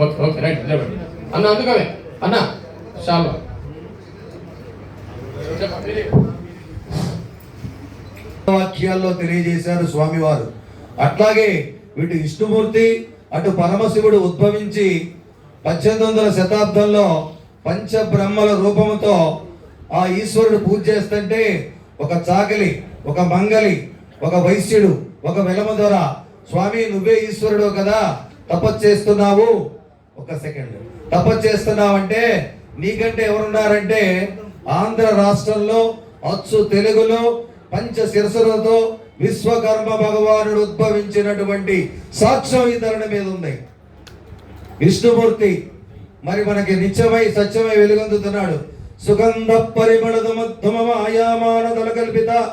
Okay okay right నిలబడి అన్న అందుకమే. అన్న చాలా. వాక్యాల్లో తెలియజేశారు స్వామివారు. అట్లాగే వీటి విష్ణుమూర్తి అటు పరమశివుడు ఉద్భవించి పద్దెనిమిది వందల శతాబ్దంలో పంచబ్రహ్మల రూపముతో ఆ ఈశ్వరుడు పూజ చేస్తుంటే ఒక చాకలి ఒక మంగలి ఒక వైశ్యుడు ఒక వెలమదొర స్వామి నువ్వే ఈశ్వరుడు కదా తపస్సు చేస్తున్నావు. ఒక సెకండ్. తపస్సు చేస్తున్నావంటే నీకంటే ఎవరున్నారంటే ఆంధ్ర రాష్ట్రంలో అచ్చు తెలుగులో పంచ శిరసులతో విశ్వకర్మ భగవానుడు ఉద్భవించినటువంటి సాక్ష్యం ఈ ధరణ మీద ఉంది. విష్ణుమూర్తి మరి మనకి నిత్యమై సత్యమై వెలుగొందుతున్నాడు. సుగంధ పరిమళదమధ్యమయామాన కల్పిత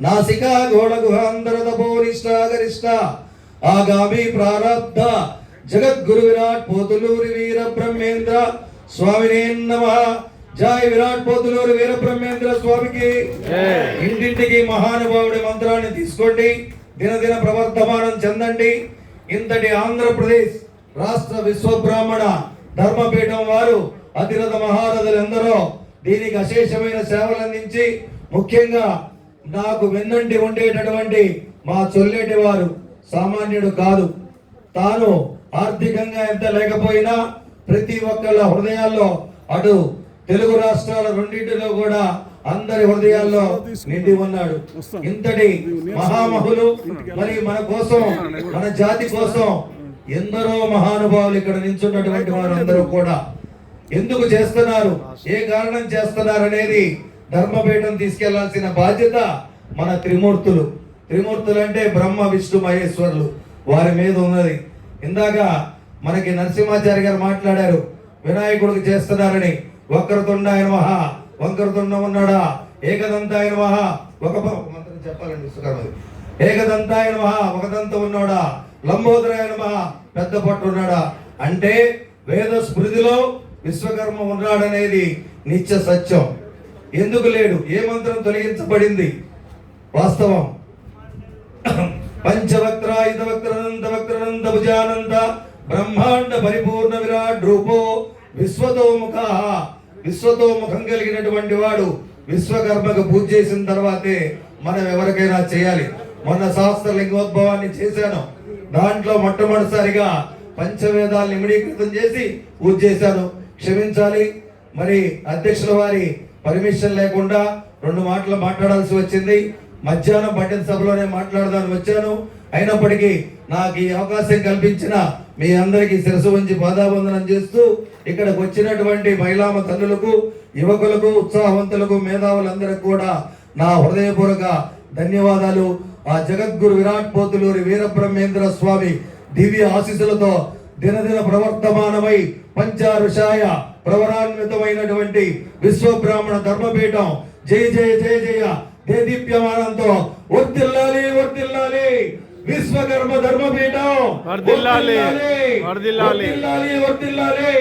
నాసికా గోళ గుహాంతరద పోరిష్టాగరిష్ట ఆగామి ప్రారబ్ధ జగద్గురు విరాట్ పోతులూరి వీర బ్రహ్మేంద్ర స్వామినే నమ. జై విరాట్ పోతులూరి వీర బ్రహ్మేంద్ర స్వామికి ఇంటింటికి మహానుభావుడి మంత్రాన్ని తీసుకోండి. దినదిన ప్రవర్ధమానం చెందండి. ఇంతటి ఆంధ్రప్రదేశ్ రాష్ట్ర విశ్వబ్రాహ్మణ ధర్మపీఠం వారు అతిరథ మహారథులు ఎందరో దీనికి అశేషమైన సేవలు అందించి ముఖ్యంగా నాకు వెన్నంటి ఉండేటటువంటి మా చొల్లేటి వారు సామాన్యుడు కాదు. తాను ఆర్థికంగా ఎంత లేకపోయినా ప్రతి ఒక్కళ్ళ హృదయాల్లో అటు తెలుగు రాష్ట్రాల రెండింటిలో కూడా అందరి హృదయాల్లో నిండి ఉన్నాడు. ఇంతటి మహామహులు మరి మన కోసం మన జాతి కోసం ఎందరో మహానుభావులు ఇక్కడ నించున్నటువంటి వారందరూ కూడా ఎందుకు చేస్తున్నారు ఏ కారణం చేస్తున్నారు అనేది ధర్మపీఠం తీసుకెళ్ళాల్సిన బాధ్యత మన త్రిమూర్తులు. త్రిమూర్తులు అంటే బ్రహ్మ విష్ణు మహేశ్వరులు. వారి మీద ఉన్నది. ఇందాక మనకి నరసింహాచారి గారు మాట్లాడారు వినాయకుడికి చేస్తున్నారని. వక్రతుండాయన మహా వంకరతుండ ఉన్నాడా? ఏకదంతాయన మహా ఒక మంత్రం చెప్పాలండి ఏకదంత ఆయన మహా ఒక దంతం ఉన్నాడా లంబోదరాయన మహా పెద్ద పట్టు ఉన్నాడా? అంటే వేద స్మృతిలో విశ్వకర్మ ఉన్నాడనేది నిత్య సత్యం. ఎందుకు లేడు? ఏ మంత్రం తొలగించబడింది? వాస్తవం. పంచవక్రాయుధ వక్రనంద భుజానంద బ్రహ్మాండ పరిపూర్ణ విరాట్ రూపో విశ్వతోముఖ విశ్వతోముఖం కలిగినటువంటి వాడు విశ్వకర్మకు పూజ చేసిన తర్వాతే మనం ఎవరికైనా చేయాలి. మొన్న శాస్త్ర లింగోద్భవాన్ని చేశాను. దాంట్లో మొట్టమొదటిసారిగా పంచవేదాలను నిమిడీకృతం చేసి పూజ చేశాను. క్షమించాలి. మరి అధ్యక్షుల వారి పర్మిషన్ లేకుండా రెండు మాటలు మాట్లాడాల్సి వచ్చింది. మధ్యాహ్నం పండిత సభలోనే మాట్లాడదాని వచ్చాను. అయినప్పటికీ నాకు ఈ అవకాశం కల్పించిన మీ అందరికీ శిరసు వంచి పాదాబంధనం చేస్తూ ఇక్కడికి వచ్చినటువంటి మహిళామ తల్లులకు యువకులకు ఉత్సాహవంతులకు మేధావులందరికీ కూడా నా హృదయపూర్వక ధన్యవాదాలు. ఆ జగద్గురు విరాట్ పోతులూరి వీరబ్రహ్మేంద్ర స్వామి దివ్య ఆశీస్సులతో దినదిన ప్రవర్తమానమై పంచారుషాయ ప్రవరాన్వితమైనటువంటి విశ్వబ్రాహ్మణ ధర్మపీఠం. జయ జయ జయ జయ. దేదీప్యమానంతో వర్తిల్లాలి వర్తిల్లాలి విశ్వకర్మ ధర్మపీఠం వర్ధిల్లాలి. వర్ధిల్లాలి. వర్ధిల్లాలి వర్ధిల్లాలి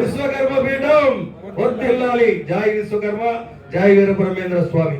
విశ్వకర్మ పీఠం వర్ధిల్లాలి జై విశ్వకర్మ జై వీరబ్రహ్మేంద్ర స్వామి.